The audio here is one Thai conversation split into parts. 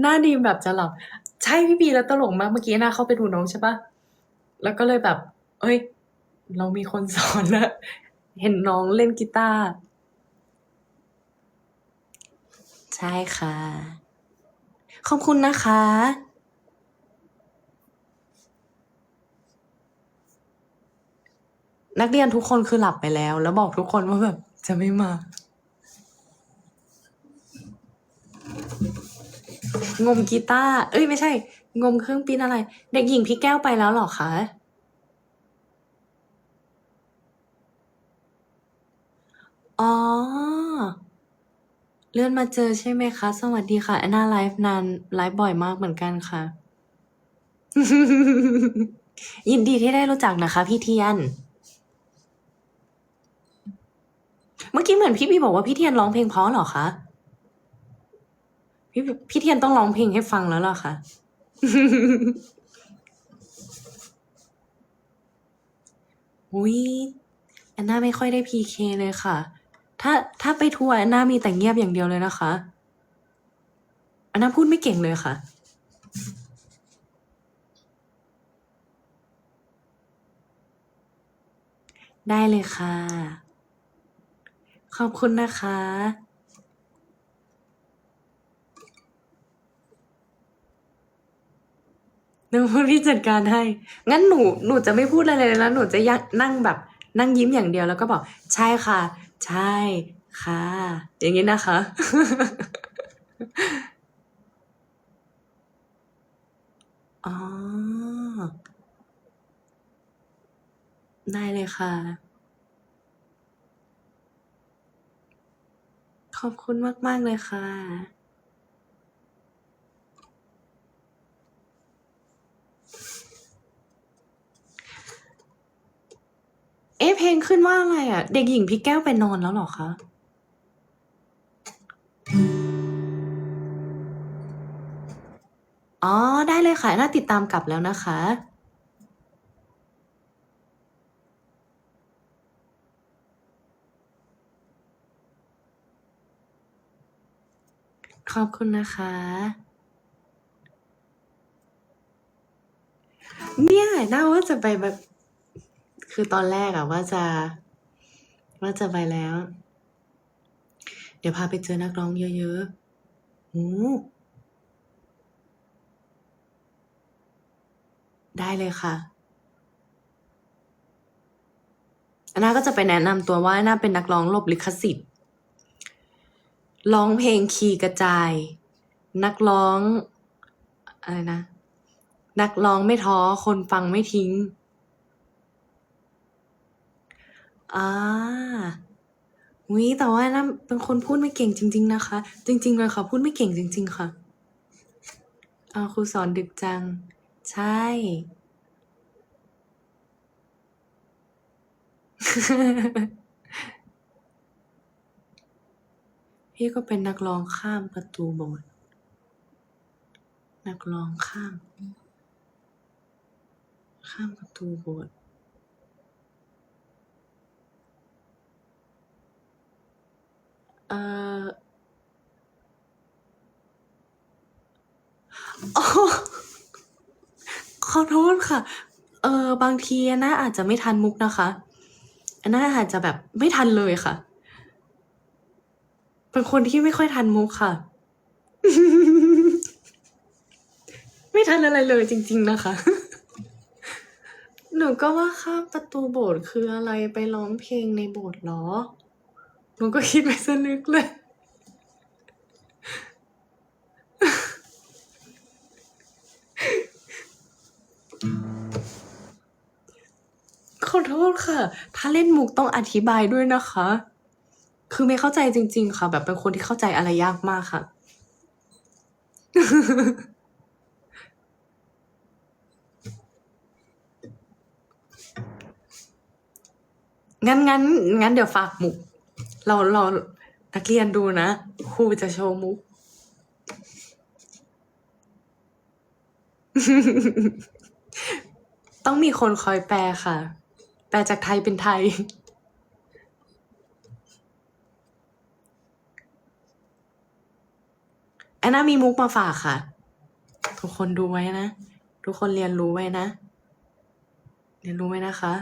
หน้าดีมแบบจะหลับ ใช่พี่บีแล้วตลกมากเมื่อกี้น้าเข้าไปดูน้องใช่ปะแล้วก็เลยแบบ เอ้ย เรามีคนสอนแล้วเห็นน้องเล่นกีตาร์ใช่ค่ะ ขอบคุณนะคะ นักเรียนทุกคนคือหลับไปแล้ว แล้วบอกทุกคนว่าแบบจะไม่มา งมกีตาร์เอ้ยไม่ใช่ งมเครื่องปิ้นอะไร เด็กหญิงพี่แก้วไปแล้วหรอคะอ๋อ เลื่อนมาเจอใช่ไหมคะ สวัสดีค่ะแอนนาไลฟ์นานไลฟ์บ่อยมากเหมือนกันค่ะ ยินดีที่ได้รู้จักนะคะ พี่เทียน เมื่อกี้เหมือนพี่บีบอกว่าพี่เทียนร้องเพลงเพราะหรอคะ พี่พี่เทียนต้องร้องเพลงให้ฟังแล้วล่ะค่ะ อุ้ยแอนนาไม่ค่อยได้พีเคเลยค่ะ ถ้าถ้าไปทัวร์แอนนามีแต่เงียบอย่างเดียวเลยนะคะแอนนาพูดไม่เก่งเลยค่ะ ได้เลยค่ะ ขอบคุณนะคะ นูพูดพี่จัดการให้ งั้นหนูหนูจะไม่พูดอะไรเลยแล้ว หนูจะยังนั่งแบบนั่งยิ้มอย่างเดียวแล้วก็บอก ใช่ค่ะ ใช่ค่ะ อย่างนี้นะคะ อ๋อ ได้เลยค่ะ ขอบคุณมาก ๆ เลยค่ะ เอ๊ะเพลงขึ้นว่าอะไรอะ เด็กหญิงพี่แก้วไปนอนแล้วเหรอคะอ๋อ ได้เลยค่ะ น่าติดตามกลับแล้วนะคะ ขอบคุณนะคะ เนี่ยน่าว่าจะไปแบบ คือตอนแรกอะว่าจะ ว่าจะไปแล้ว เดี๋ยวพาไปเจอนักร้องเยอะๆโอ้ได้เลยค่ะอันน่าก็จะไปแนะนำตัวว่าน่าเป็นนักร้องหลบลิขสิทธิ์ร้องเพลงคีย์กระจาย นักร้องอะไรนะ นักร้องไม่ท้อคนฟังไม่ทิ้ง อ่าวิแต่ว่าน่าเป็นคนพูดไม่เก่งจริง ๆ นะคะ จริง ๆ เลยค่ะ พูดไม่เก่งจริง ๆ ค่ะ อ้าว ครูสอนดึกจัง ใช่ พี่ก็เป็นนักร้องข้ามประตูโบสถ์ นักร้องข้าม ข้ามประตูโบสถ์ เอ่อขอโทษค่ะ เออบางทีอันน่าอาจจะไม่ทันมุกนะคะอันน่าอาจจะแบบไม่ทันเลยค่ะ เป็นคนที่ไม่ค่อยทันมุกค่ะ ไม่ทันอะไรเลยจริง ๆ นะคะ หนูก็ว่าข้ามประตูโบสถ์คืออะไรไปร้องเพลงในโบสถ์เหรอ หนูก็คิดไปซะลึกเลย ขอโทษค่ะ ถ้าเล่นมุกต้องอธิบายด้วยนะคะ คือไม่เข้าใจจริง ๆ ค่ะ แบบเป็นคนที่เข้าใจอะไรยากมากค่ะ งั้นงั้นงั้นเดี๋ยวฝากมุก เราเรานักเรียนดูนะครูจะโชว์มุก ต้องมีคนคอยแปลค่ะ แปลจากไทยเป็นไทย แอนนามีมุกมาฝากค่ะ ทุกคนดูไว้นะ ทุกคนเรียนรู้ไว้นะ เรียนรู้ไว้นะคะ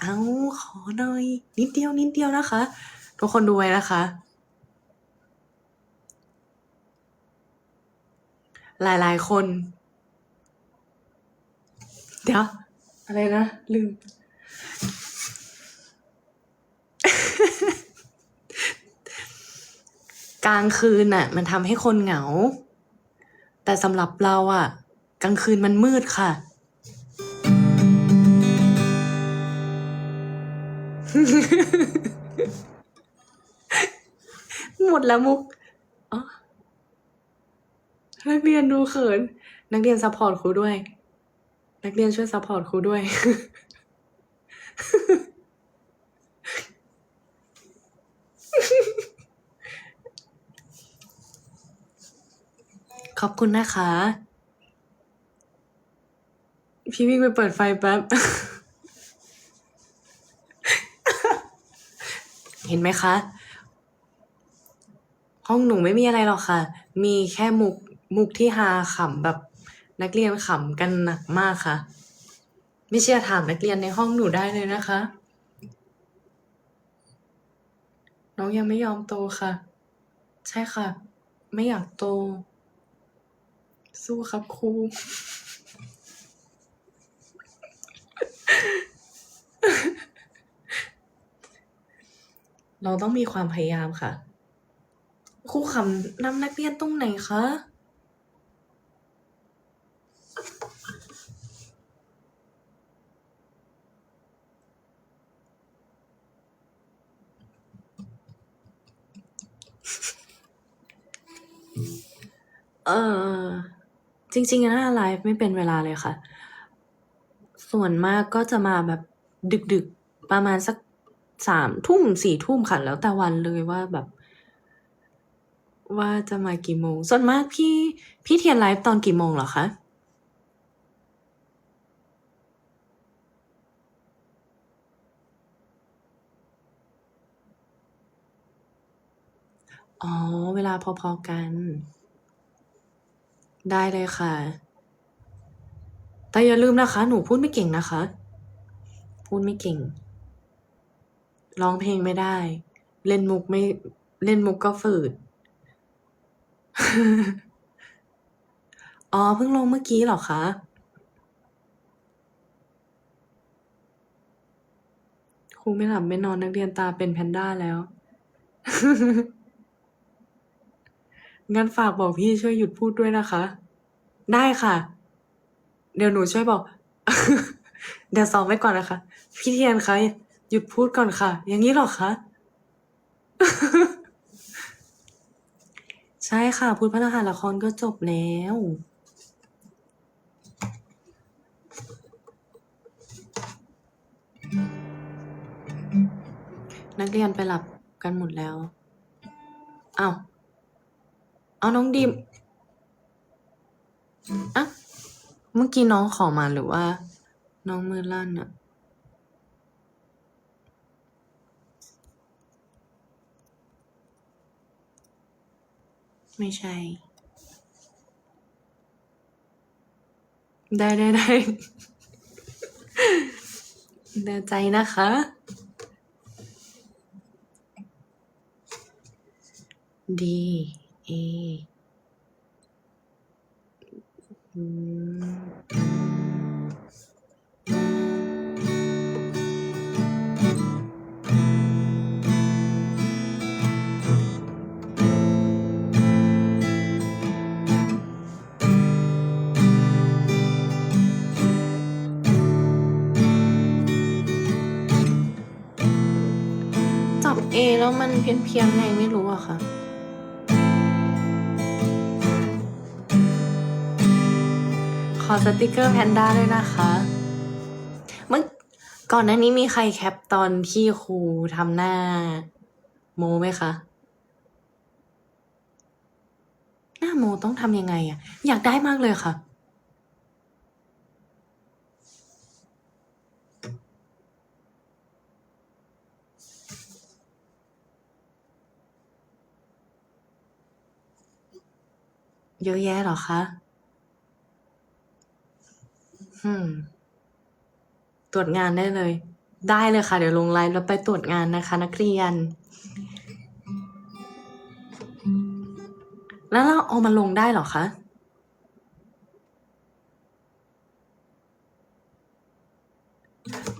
เอาขอหน่อย นิดเดียวนิดเดียวนะคะ ทุกคนดูไว้นะคะ หลายๆคน เดี๋ยว อะไรนะ ลืม กลางคืนน่ะ มันทำให้คนเหงา แต่สำหรับเราอะกลางคืนมันมืดค่ะ หมดแล้วมุกอ๋อนักเรียนดูเขิน นักเรียนซัพพอร์ตครูด้วย นักเรียนช่วยซัพพอร์ตครูด้วย ขอบคุณนะคะ พี่วิ่งไปเปิดไฟแป๊บ เห็นไหมคะ ห้องหนูไม่มีอะไรหรอกค่ะ มีแค่มุกมุกที่ฮาขำแบบนักเรียนขำกันหนักมากค่ะ ไม่เชื่อถามนักเรียนในห้องหนูได้เลยนะคะ น้องยังไม่ยอมโตค่ะ ใช่ค่ะ ไม่อยากโต สู้ครับครู เราต้องมีความพยายามค่ะ ครูขำนำนักเรียนตรงไหนคะ เออ จริงๆนะไลฟ์ไม่เป็นเวลาเลยค่ะ ส่วนมากก็จะมาแบบดึกๆ ประมาณสัก สามทุ่มสี่ทุ่มค่ะ แล้วแต่วันเลยว่าแบบ ว่าจะมากี่โมง ส่วนมากพี่พี่เทียนไลฟ์ตอนกี่โมงเหรอคะอ๋อ เวลาพอๆกัน ได้เลยค่ะ แต่อย่าลืมนะคะ หนูพูดไม่เก่งนะคะ พูดไม่เก่ง ร้องเพลงไม่ได้ เล่นมุกไม่เล่นมุกก็ฝืด อ๋อ เพิ่งลงเมื่อกี้เหรอคะ ครูไม่หลับไม่นอนนักเรียนตาเป็นแพนด้าแล้ว งั้นฝากบอกพี่ช่วยหยุดพูดด้วยนะคะ ได้ค่ะ เดี๋ยวหนูช่วยบอก เดี๋ยวซ้อมไว้ก่อนนะคะ พี่เทียนคะ หยุดพูดก่อนค่ะ อย่างนี้หรอคะ ใช่ค่ะ พูดพระรหัสละครก็จบแล้ว นักเรียนไปหลับกันหมดแล้ว เอาเอาน้องดิมอะเมื่อกี้น้องขอมาหรือว่า น้องมือลั่นอะ ไม่ใช่ ได้ได้ได้เดาใจนะคะ D A อืม A แล้วมันเพี้ยนเพียนๆไงไม่รู้อะค่ะขอสติกเกอร์แพนด้าด้วยนะคะเมื่อก่อนหน้านี้มีใครแคปตอนที่ครูทำหน้าโมไหมคะ หน้าโมต้องทำยังไงอะอยากได้มากเลยค่ะ เยอะแยะหรอคะ อืม ตรวจงานได้เลย ได้เลยค่ะ เดี๋ยวลงไลน์แล้วไปตรวจงานนะคะ นักเรียน แล้วเราเอามาลงได้เหรอคะ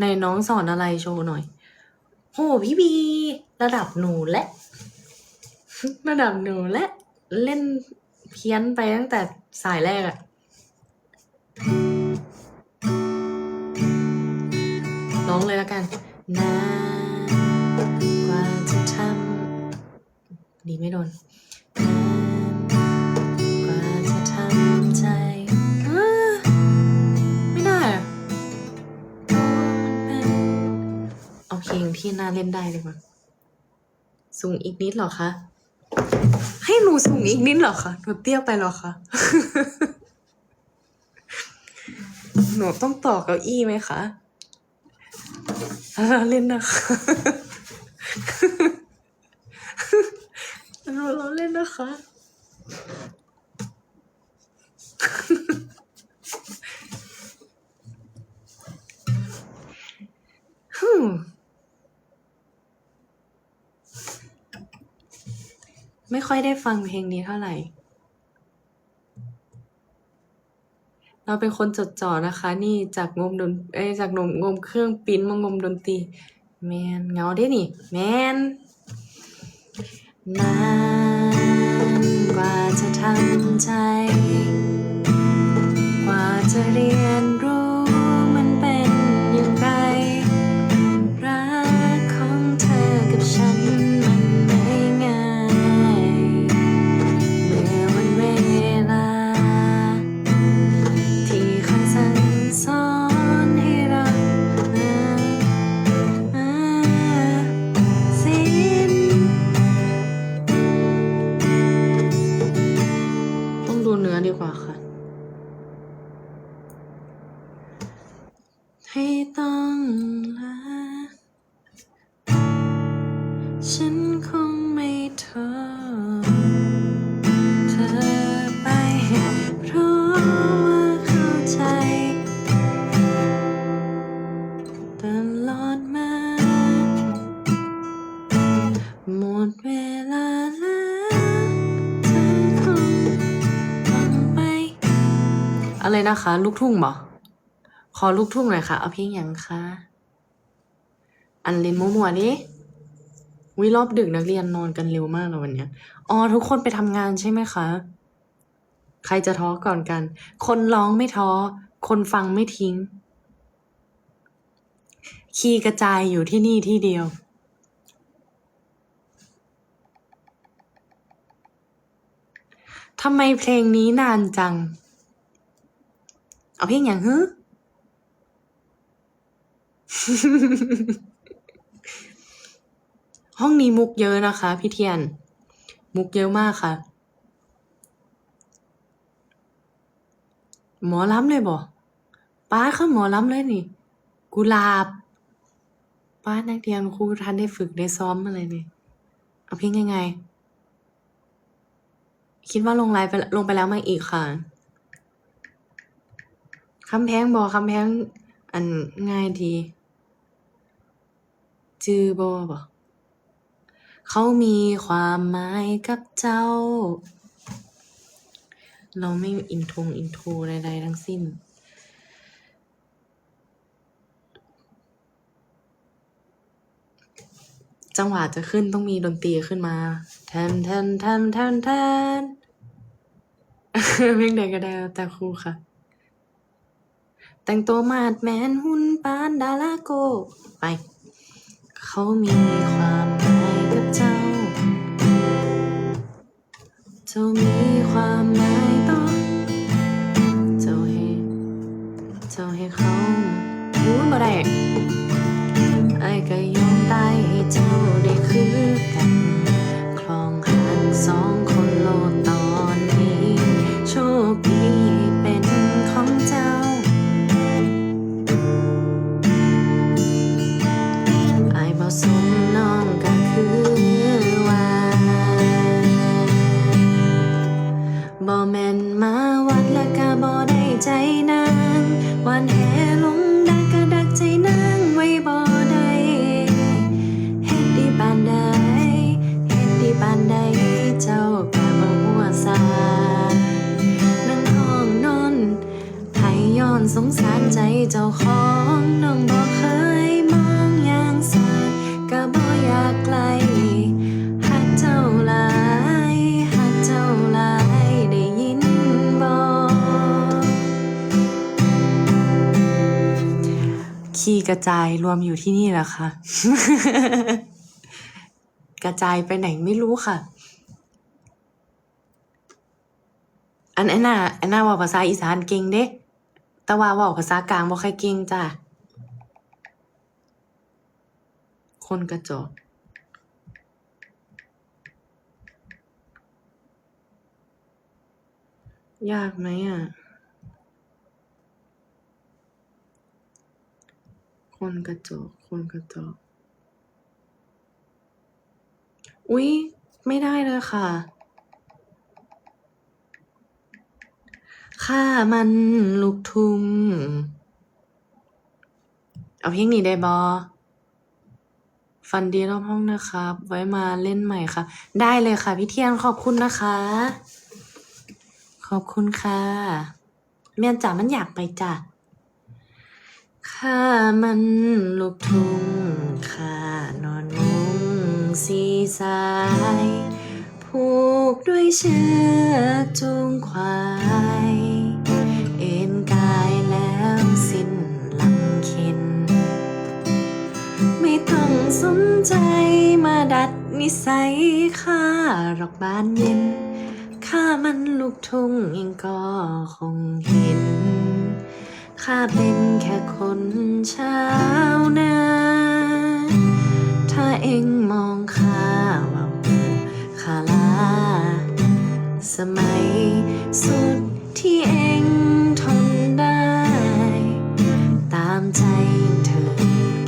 ในน้องสอนอะไรโชว์หน่อย โหพี่บี ระดับหนูและ ระดับหนูและ เล่น เพี้ยนไปตั้งแต่สายแรกอะร้องเลยแล้วกันนานกว่าจะทำดีไม่โดนนานกว่าจะทำใจไม่ได้อะเพราะมันเป็นเอาเพลงที่น่าเล่นได้ดีกว่าสูงอีกนิดหรอคะ ให้หนูสูงอีกนิดเหรอคะหนูเตี้ยไปเหรอคะหนูต้องต่อเก้าอี้ไหมคะเราเล่นนะคะเราเราเล่นนะคะฮึ ไม่ค่อยได้ฟังเพลงนี้เท่าไหร่ เราเป็นคนจดจ่อนะคะ นี่จากงมดนเอ้ยจากงมงมเครื่องปิ้นมางมดนตรีแมนเงาได้นี่แมนนานกว่าจะทำใจ กว่าจะเรียน ค่ะให้ต้องลาฉัน คะ ลูกทุ่งบ่ขอลูกทุ่งหน่อยค่ะ เอาเพลงยังคะ อันเล่นมั่วๆดิวิรอบดึกนักเรียนนอนกันเร็วมากเลยวันเนี้ย อ๋อ ทุกคนไปทำงานใช่ไหมคะ ใครจะท้อก่อนกัน คนร้องไม่ท้อ คนฟังไม่ทิ้ง คีกระจายอยู่ที่นี่ที่เดียวทำไมเพลงนี้นานจัง เอาเพลงอย่างฮึห้องนี้มุกเยอะนะคะ พี่เทียน มุกเยอะมากค่ะ หมอล้ำเลยบ่ป้าเขาหมอล้ำเลยนี่ กุลาบ ป้านักเรียนครูทันได้ฝึกได้ซ้อมอะไรนี่ เอาเพลงยังไง คิดว่าลงไลน์ไปลงไปแล้วไมาอีกค่ะ คำแพงบอคำแพง อันง่ายดีจือบอบอเขามีความหมายกับเจ้า เราไม่อินทงอินโทรใดๆทั้งสิ้น จังหวะจะขึ้นต้องมีดนตรีขึ้นมาแทนแทนแทนแทนแทนเพลงใดก็ได้แล้วแต่ครูค่ะ แต่งตัวมาดแมนหุ่นปานดาราโก ไป เขามีความหมายกับเจ้า เจ้ามีความหมายต่อ เจ้าให้ เจ้าให้เขารู้บ่ได้ไอ้ก็ยอมตายให้เจ้าได้คือกัน บ่ จายรวมอยู่ที่นี่แหละค่ะ กระจายไปไหนไม่รู้ค่ะ อันอันน่ะอันน่ะเว่าภาษาอีสานเก่งเด้ แต่ว่าว่าภาษากลางบ่ค่อยเก่งจ้ะ คนกระจอกยากไหมอะ คนกระจอกคนกระจอกอุ๊ย ไม่ได้เลยค่ะค่ามันลูกทุ่ง เอาเพลงนี้ได้บอฟันดีรอบห้องนะครับ ไว้มาเล่นใหม่ค่ะ ได้เลยค่ะ พี่เทียนขอบคุณนะคะ ขอบคุณค่ะ เมียนจ๋ามันอยากไปจ้ะ ข้ามันลูกทุ่งข้านอนมุงสีสาย ผูกด้วยเชือกจูงควาย เอ็นกายแล้วสิ้นลำเค็นไม่ต้องสนใจมาดัดนิสัยข้าหรอกบ้านเย็นข้ามันลูกทุ่งเองก็คงเห็น ข้าเป็นแค่คนชาวนาถ้าเองมองข้าว่าหูข้าลา สมัยสุดที่เองทนได้ ตามใจเธอ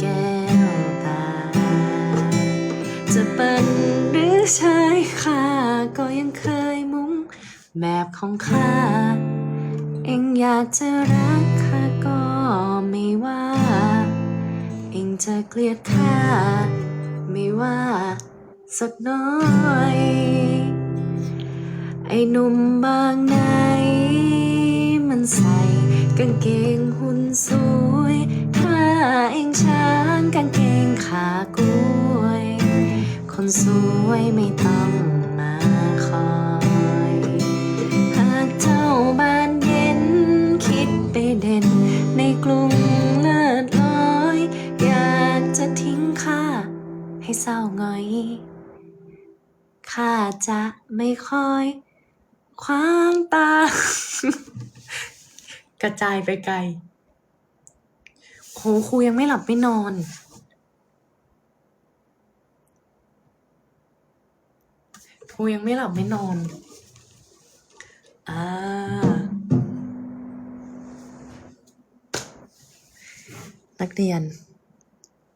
แก้วตา จะเป็นหรือชายข้าก็ยังเคยมุ้งแบบของข้า เองอยากจะรัก ไม่ว่า เองจะเกลียดข้าไม่ว่า สักน้อย ไอ้หนุ่มบางไหน มันใส่กางเกงหุ่นสวยถ้าเองช้างกางเกงขากล้วย คนสวยไม่ต้องมาคอยหากเจ้าบ้านเย็นคิดไปเด กรุงเลิศลอย อยากจะทิ้งข้าให้เศร้าหงอยข้าจะไม่คอยคว้างตา กระจายไปไกลโหครูยังไม่หลับไม่นอน ครูยังไม่หลับไม่นอน เรียน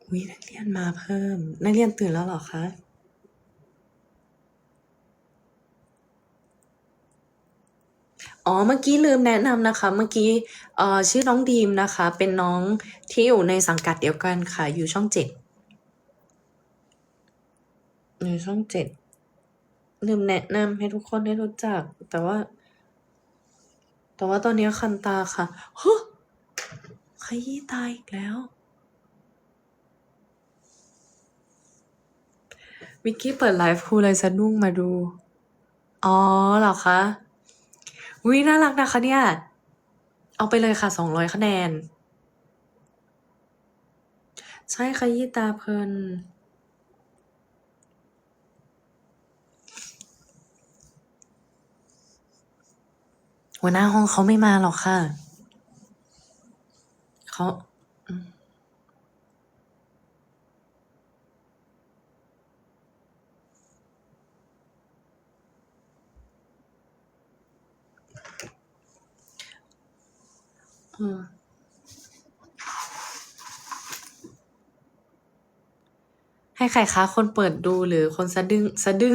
อุ้ยนักเรียนมาเพิ่ม นักเรียนตื่นแล้วหรอคะ อ๋อ เมื่อกี้ลืมแนะนำนะคะ เมื่อกี้เอ่อชื่อน้องดีมนะคะ เป็นน้องที่อยู่ในสังกัดเดียวกันค่ะ อยู่ช่องเจ็ดอยู่ช่องเจ็ดลืมแนะนำให้ทุกคนได้รู้จัก แต่ว่า แต่ว่าตอนนี้คันตาค่ะฮะ ขยี้ตาอีกแล้ววิกกี้เปิดไลฟ์ครูเลยสะดุ้งมาดู อ๋อเหรอคะวิน่ารักนะคะเนี่ย เอาไปเลยค่ะสองร้อยคะแนน ใช่ขยี้ตาเพลินหัวหน้าห้องเขาไม่มาหรอกค่ะ เขาอืมให้ใครคะ คนเปิดดูหรือคนสะดึ้งสะดึ้ง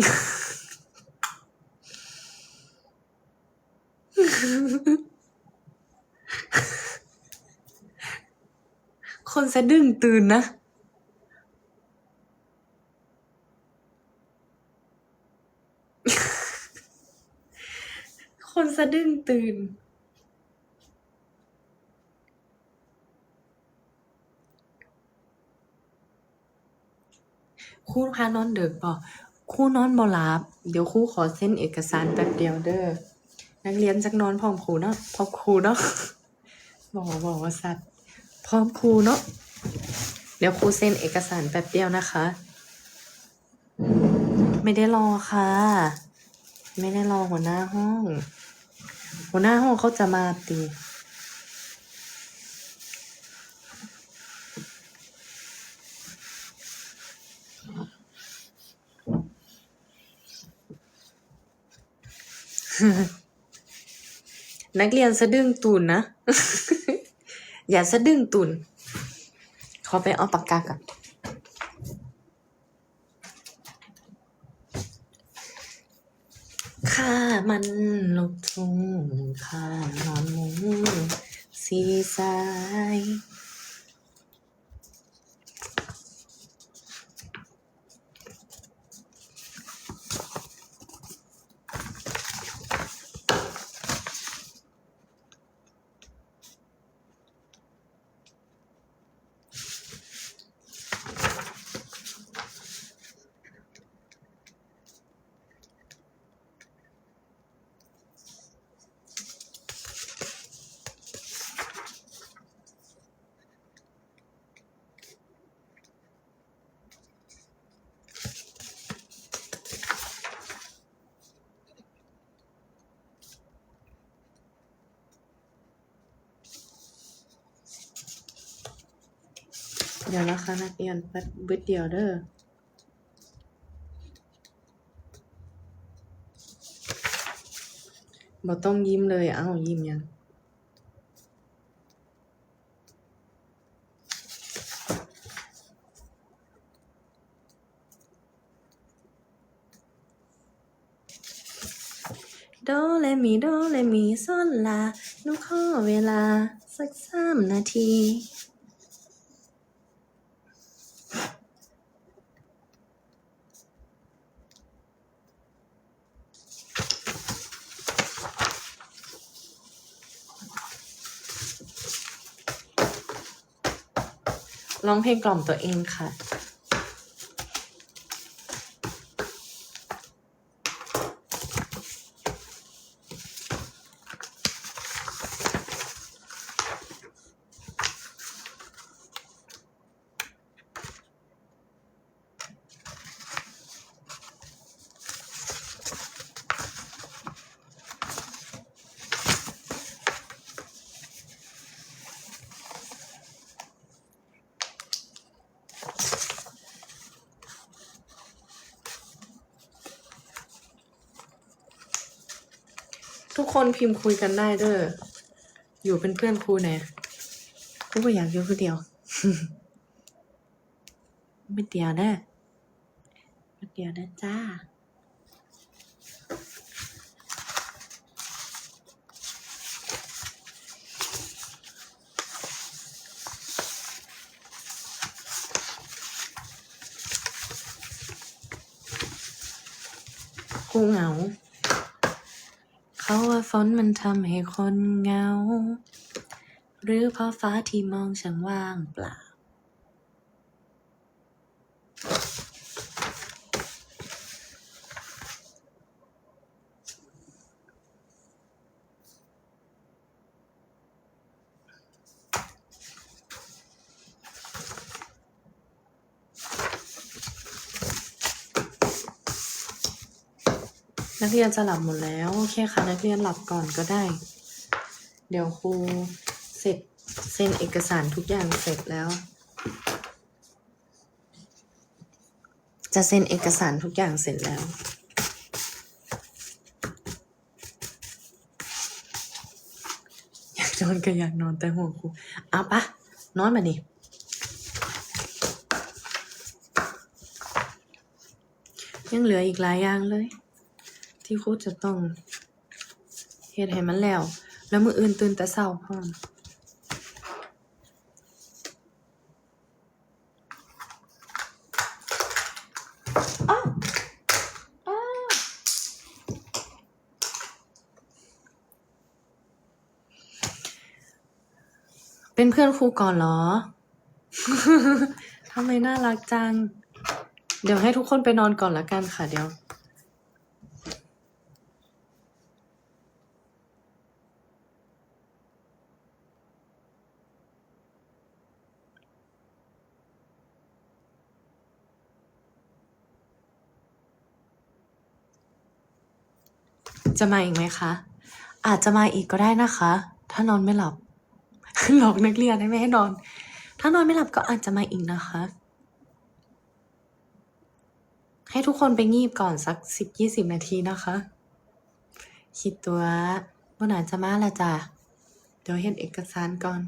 คนสะดึ้งตื่นนะคนสะดึ้งตื่น คู่พานอนเดึกบ่คู่นอนบ่หลับเดี๋ยวคู่ขอเซ็นเอกสารแป๊บเดียวเด้อนักเรียนจักนอนพร้อมครูเนาะพร้อมครูเนาะบอกบอกว่าสัตว์ พร้อมครูเนาะเดี๋ยวครูเซ็นเอกสารแป๊บเดียวนะคะ ไม่ได้รอค่ะ ไม่ได้รอหัวหน้าห้อง หัวหน้าห้องเขาจะมาตีนักเรียนสะดึ้งตุนนะ อย่าสะดึ้งตุน ขอไปเอาปากกากันข้ามันลูกทุ่งข้านอนมุงสีสาย เดี๋ยวนะคะนักเรียนแป๊บบึดเดียวเด้อบ่ต้องยิ้มเลย เอ้า ยิ้มยัง โดเลมีโดเลมีโซลาหนูขอเวลา สักสามนาที ร้องเพลงกล่อมตัวเองค่ะ ทุก คนพิมพ์คุยกันได้เด้อ อยู่เป็นเพื่อนครูแน่ครูก็อยากอยู่คนเดียวไม่เดียวนะไม่เดียวนะจ้า กูเหงา เขาว่า ฝนมันทำให้คนเหงา หรือเพราะฟ้าที่มองช่างว่างเปล่า นักเรียนจะหลับหมดแล้ว โอเคค่ะ นักเรียนหลับก่อนก็ได้ เดี๋ยวครูเสร็จเซ็นเอกสารทุกอย่างเสร็จแล้ว จะเซ็นเอกสารทุกอย่างเสร็จแล้วอยากนอนก็อยากนอนแต่ห่วงครูเอาปะนอนมาดิยังเหลืออีกหลายอย่างเลย ที่ครูจะต้องเฮ็ดให้มันแล้ว แล้วมืออื่นตื่นแต่เช้าพร้อมเป็นเพื่อนครูก่อนเหรอ ทำไมน่ารักจัง เดี๋ยวให้ทุกคนไปนอนก่อนละกันค่ะเดี๋ยว จะมาอีกไหมคะ อาจจะมาอีกก็ได้นะคะ ถ้านอนไม่หลับ หลอกนักเรียนให้ไม่ให้นอน ถ้านอนไม่หลับก็อาจจะมาอีกนะคะ ให้ทุกคนไปงีบก่อนสักสิบยี่สิบนาทีนะคะคิดตัวว่านาจะมาและจ้ะเดี๋ยวเห็นเอกสารก่อน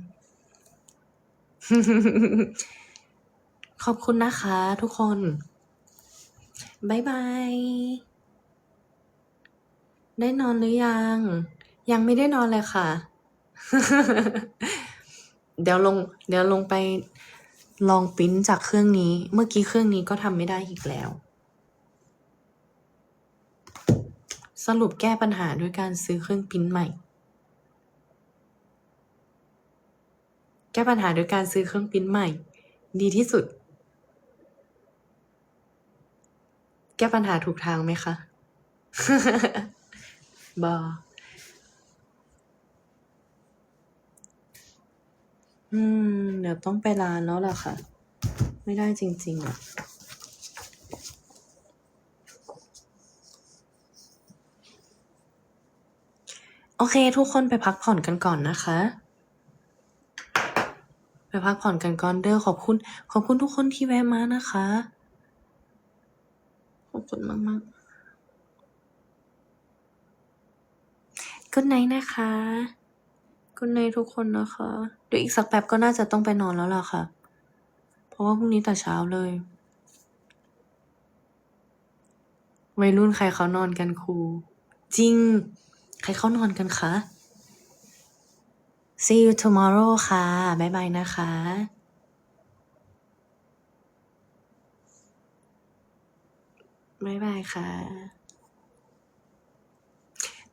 ขอบคุณนะคะทุกคน บ๊ายบาย ได้นอนหรือยัง ยังไม่ได้นอนเลยค่ะ เดี๋ยวลง เดี๋ยวลงไปลองปิ้นจากเครื่องนี้ เมื่อกี้เครื่องนี้ก็ทำไม่ได้อีกแล้ว สรุปแก้ปัญหาด้วยการซื้อเครื่องปิ้นใหม่ แก้ปัญหาด้วยการซื้อเครื่องปิ้นใหม่ ดีที่สุด แก้ปัญหาถูกทางไหมคะ บออืม เดี๋ยวต้องไปร้านแล้วล่ะค่ะ ไม่ได้จริง ๆ อะ โอเค ทุกคนไปพักผ่อนกันก่อนนะคะ ไปพักผ่อนกันก่อนเด้อขอบคุณ ขอบคุณทุกคนที่แวะมานะคะ ขอบคุณมาก ๆ กุดไนนะคะกุดไนทุกคนนะคะเดี๋ยวอีกสักแป๊บก็น่าจะต้องไปนอนแล้วล่ะค่ะ เพราะว่าพรุ่งนี้แต่เช้าเลยวัยรุ่นใครเขานอนกันครู จริง ใครเขานอนกันคะ see you tomorrow ค่ะ บ๊ายบายนะคะ บ๊ายบายค่ะ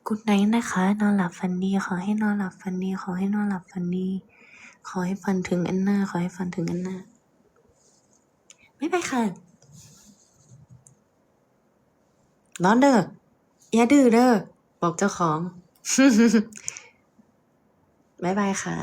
กุดไนท์นะคะ นอนหลับฝันดี ขอให้นอนหลับฝันดี ขอให้นอนหลับฝันดี ขอให้ฝันถึงอันหน้า ขอให้ฝันถึงอันหน้า ไม่ไปค่ะ นอนเด้อ อย่าดื้อเด้อ บอกเจ้าของ บ๊ายบายค่ะ